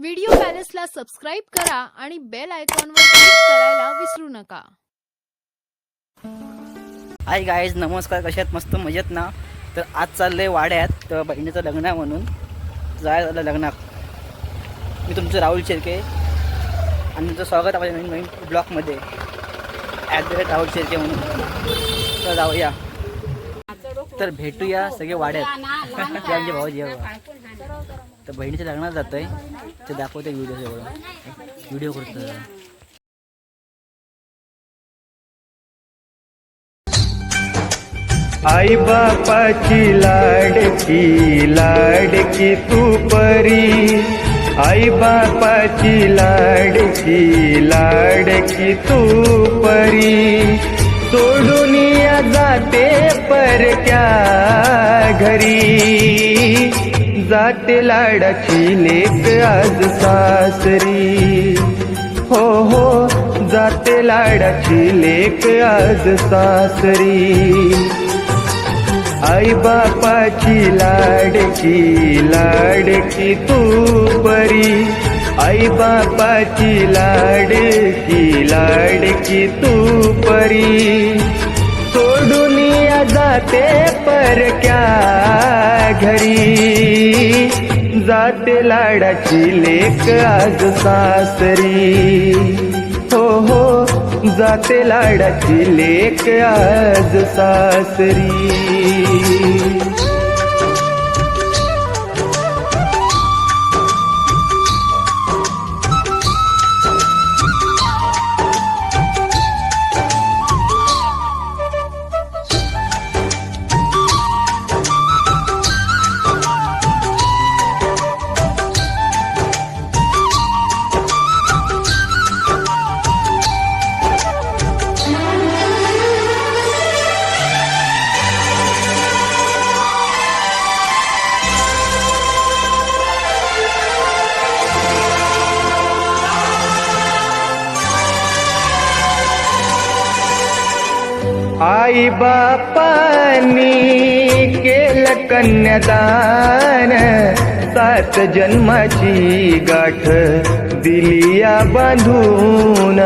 Video पॅलेसला subscribe करा आणि bell आयकॉनवर क्लिक करायला विसरू नका. हाय गायज नमस्कार. कशात मस्त मजेत ना? तर आज चाललंय वाड्यात तर बहिणीचं लग्न आहे म्हणून. जाय झालं लग्नात. मी तुमचं राहुल शेरके आणि तुमचं स्वागत आहे माझ्या नवीन नवीन ब्लॉगमध्ये. At the rate Rahul Sherke म्हणून. तर जाऊया. तर भेटूया सगळे वाड्यात. ते आमचे भाऊजी तर बहिणीच्या लग्नात जात आहे ते दाखवते व्हिडिओ सगळं व्हिडिओ करतो आई बापाची लाडकी लाडकी तू परी आई बापाची लाडकी लाडकी तू परी सोडून जाते परक्या घरी जाते लाडाची लेक आज सासरी. हो हो जाते लाडाची लेक आज सासरी. आई बापाची लाडकी लाडकी तू परी. आई बापाची लाडकी लाडकी तू परी. जाते परक्या घरी? जाते लाडाची लेक आज सासरी. हो हो जाते लाडाची लेक आज सासरी. आई बापानी केलं कन्यादान. सात जन्माची गाठ दिली या बांधून.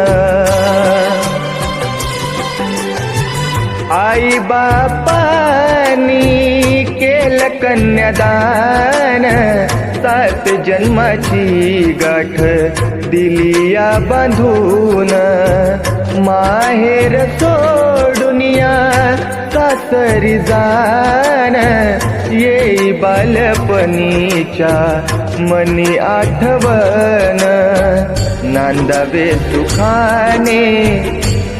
आई बापानी केलं कन्यादान. सात जन्माची गाठ दिली या बांधून. माहेर सोडुनिया सासरी जाण येई बालपणीच्या मनी आठवण. नांदावे सुखाने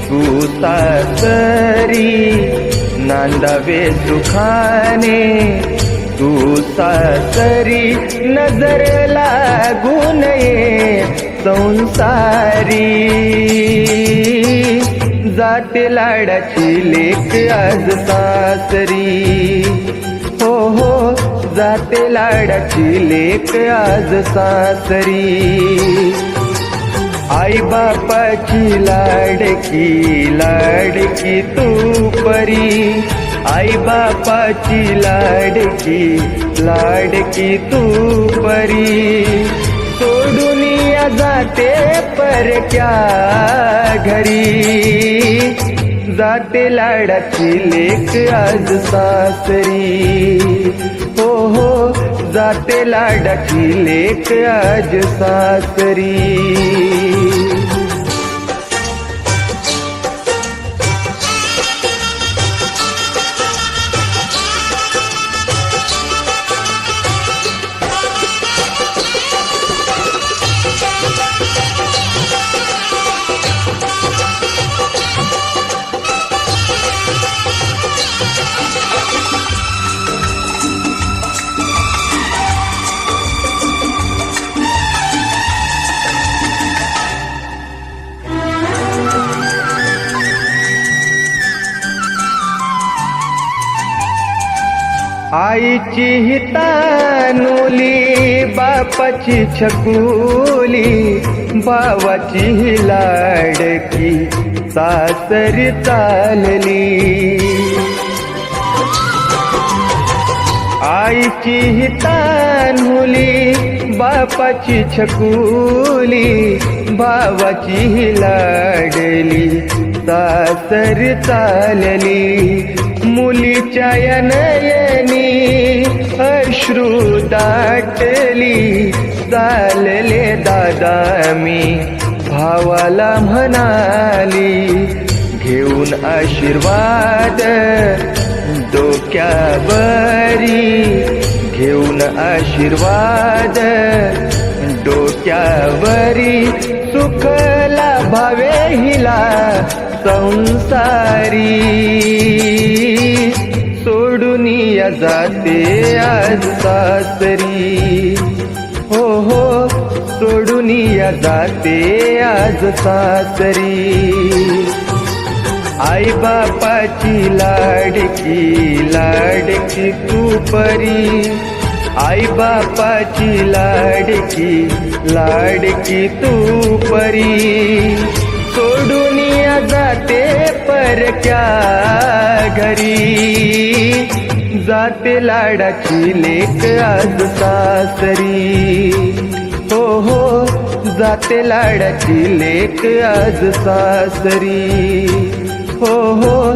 तू सासरी नांदावे सुखाने तू सासरी नजर लागू नये संसारी. जाते लाडाची लेख आज सासरी. हो हो जाते लाडाची लेख आज सासरी. आई बापाची लाडकी लाडकी तू परी. आई बापाची लाडकी लाडकी तू परी. सोडून या जाते परक्या घरी. जाते लाडाची लेक आज सासरी. हो हो जाते लाडाची लेक आज सासरी. आईची हितानुली बापाची छकुली बाबाची ही लाडकी सासरी चालली. आईची हितानुली बापाची छकुली भावाची ही लाडली सासरी चालली. मुलीच्या यनयनी नयनी अश्रू दाटली चालले दादा मी. भावाला म्हणाली घेऊन आशीर्वाद डोक्यावरी. घेऊन आशीर्वाद डोक्यावरी. सुखला भावे हिला संसारी. सोडून या जाते आज सासरी. हो हो सोडून या जाते आज सासरी. आई बापाची लाडकी लाडकी तू परी. आई बापाची लाडकी लाडकी तू परी. सोडून परक्या घरी? जाते लाडाची लेक आज सासरी. हो हो जाते लाडाची लेक आज सासरी. हो हो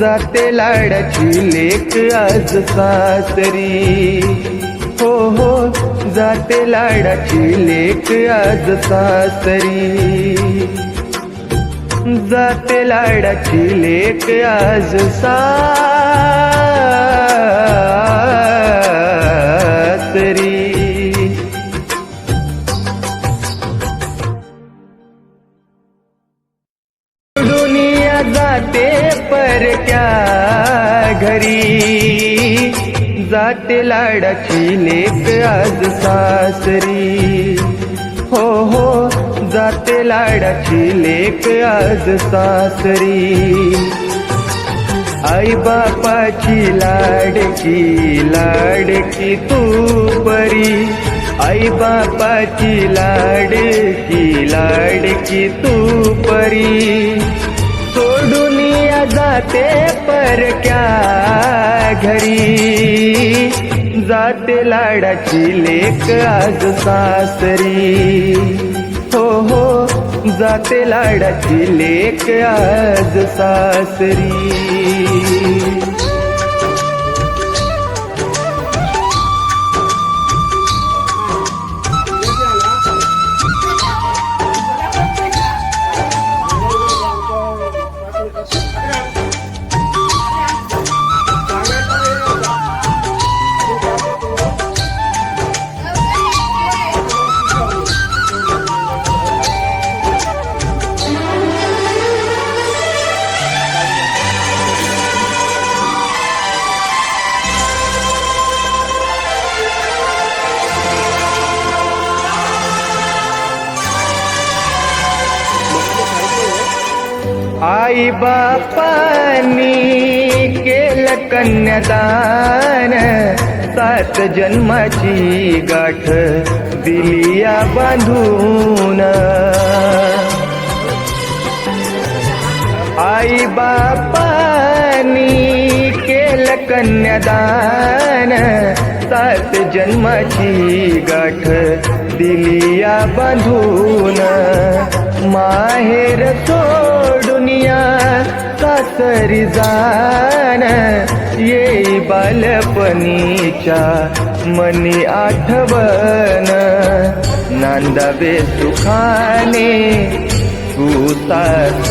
जाते लाडाची लेक आज सासरी. हो हो जाते लाडाची लेक आज सासरी. जाते लाडाची लेक आज सासरी. दुनिया जाते परक्या घरी? जाते लाडाची लेक आज सासरी. हो हो जाते लाडाची लेक आज सासरी. आई बापाची लाडकी लाडकी तू परी. आई बापाची लाडकी लाडकी तू परी. सोडून या जाते परक्या घरी. जाते लाडाची लेक आज सासरी. हो हो जाते लाडाची लेक आज सासरी. आई बापानी केलं कन्यादान. सात जन्माची गाठ दिली या बांधून. आई बापानी केलं कन्यादान. सात जन्माची गाठ दिली या बांधून. माहेर तो सरी जाण ये बालपणीच्या मनी आठवण. नांदावे सुखाने तू सास